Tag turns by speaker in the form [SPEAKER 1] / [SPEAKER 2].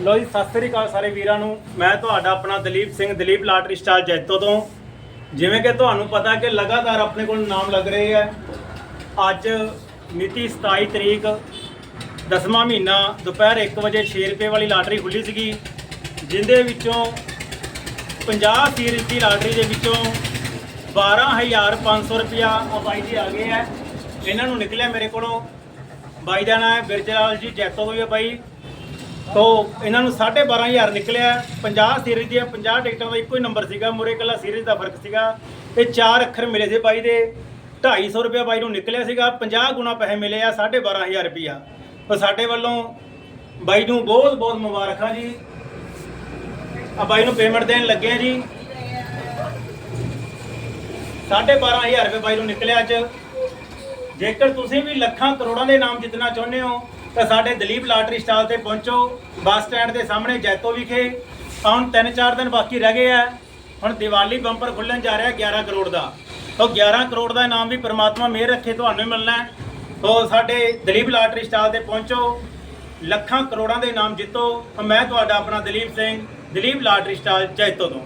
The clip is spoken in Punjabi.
[SPEAKER 1] ਲੋ ਜੀ, ਸਤਿ ਸ੍ਰੀ ਅਕਾਲ ਸਾਰੇ ਵੀਰਾਂ ਨੂੰ। ਮੈਂ ਤੁਹਾਡਾ ਆਪਣਾ ਦਲੀਪ ਸਿੰਘ, ਦਲੀਪ ਲਾਟਰੀ ਸਟਾਲ ਜੈਤੋ ਤੋਂ। ਜਿਵੇਂ ਕਿ ਤੁਹਾਨੂੰ ਪਤਾ ਕਿ ਲਗਾਤਾਰ ਆਪਣੇ ਕੋਲ ਨਾਮ ਲੱਗ ਰਹੇ ਹੈ। ਅੱਜ ਮਿਤੀ 27 ਤਰੀਕ, ਦਸਵਾਂ ਮਹੀਨਾ, ਦੁਪਹਿਰ 1 ਵਜੇ 6 ਰੁਪਏ ਵਾਲੀ ਲਾਟਰੀ ਖੁੱਲੀ ਸੀਗੀ, ਜਿੰਦੇ ਵਿੱਚੋਂ 50 ਸੀਰੀਜ਼ ਦੀ ਲਾਟਰੀ ਦੇ ਵਿੱਚੋਂ 12500 ਰੁਪਇਆ ਆ ਬਾਈ ਜੀ ਆ ਗਏ ਹੈ। ਇਹਨਾਂ ਨੂੰ ਨਿਕਲਿਆ ਮੇਰੇ ਕੋਲੋਂ। ਬਾਈ ਦਾ ਨਾਮ ਹੈ ਬਿਰਜਲਾਲ ਜੀ ਜੈਤੋ ਤੋਂ ਹੀ ਹੈ ਬਾਈ। ਤੋ ਇਹਨਾਂ ਨੂੰ 12500 ਨਿਕਲਿਆ। 50 ਸੀਰੀਜ਼ ਦੀਆਂ 50 ਟਿਕਟਾਂ ਦਾ ਇੱਕੋ ਹੀ ਨੰਬਰ ਸੀਗਾ। ਮੁਰੇ ਕੱਲਾ ਸੀਰੀਜ਼ ਦਾ ਫ਼ਰਕ ਸੀਗਾ। ਤੇ ਚਾਰ ਅੱਖਰ ਮਿਲੇ ਸੀ ਬਾਈ ਦੇ। 250 ਰੁਪਏ ਬਾਈ ਨੂੰ ਨਿਕਲਿਆ ਸੀਗਾ। 50 ਗੁਣਾ ਪੈਸੇ ਮਿਲੇ ਆ 12500 ਰੁਪਇਆ। ਤੋ ਸਾਡੇ ਵੱਲੋਂ ਬਾਈ ਨੂੰ ਬਹੁਤ ਬਹੁਤ ਮੁਬਾਰਕਾਂ ਜੀ। ਆ ਬਾਈ ਨੂੰ ਪੇਮੈਂਟ ਦੇਣ ਲੱਗੇ ਆ ਜੀ। 12500 ਰੁਪਏ ਬਾਈ ਨੂੰ ਨਿਕਲਿਆ ਅੱਜ। ਜੇਕਰ ਤੁਸੀਂ ਵੀ ਲੱਖਾਂ ਕਰੋੜਾਂ ਦੇ ਨਾਮ ਜਿੱਤਣਾ ਚਾਹੁੰਦੇ ਹੋ ਤਾਂ ਸਾਡੇ ਦਲੀਪ ਲਾਟਰੀ ਸਟਾਲ ਤੇ ਪਹੁੰਚੋ, ਬੱਸ ਸਟੈਂਡ ਦੇ ਸਾਹਮਣੇ ਜੈਤੋ ਵਿਖੇ। ਹੁਣ 3-4 ਦਿਨ ਬਾਕੀ ਰਹਿ ਗਏ ਆ। ਹੁਣ ਦੀਵਾਲੀ ਬੰਪਰ ਖੁੱਲਣ ਜਾ ਰਿਹਾ 11 ਕਰੋੜ ਦਾ। ਤਾਂ 11 ਕਰੋੜ ਦਾ ਇਨਾਮ ਵੀ ਪ੍ਰਮਾਤਮਾ ਮਿਹਰ ਰੱਖੇ ਤੁਹਾਨੂੰ ਹੀ ਮਿਲਣਾ ਹੈ। ਸਾਡੇ ਦਲੀਪ ਲਾਟਰੀ ਸਟਾਲ ਤੇ ਪਹੁੰਚੋ। ਲੱਖਾਂ ਕਰੋੜਾਂ ਦੇ ਇਨਾਮ ਜਿੱਤੋ। ਮੈਂ ਤੁਹਾਡਾ ਆਪਣਾ ਦਲੀਪ ਸਿੰਘ, ਦਲੀਪ ਲਾਟਰੀ ਸਟਾਲ ਜੈਤੋ ਤੋਂ।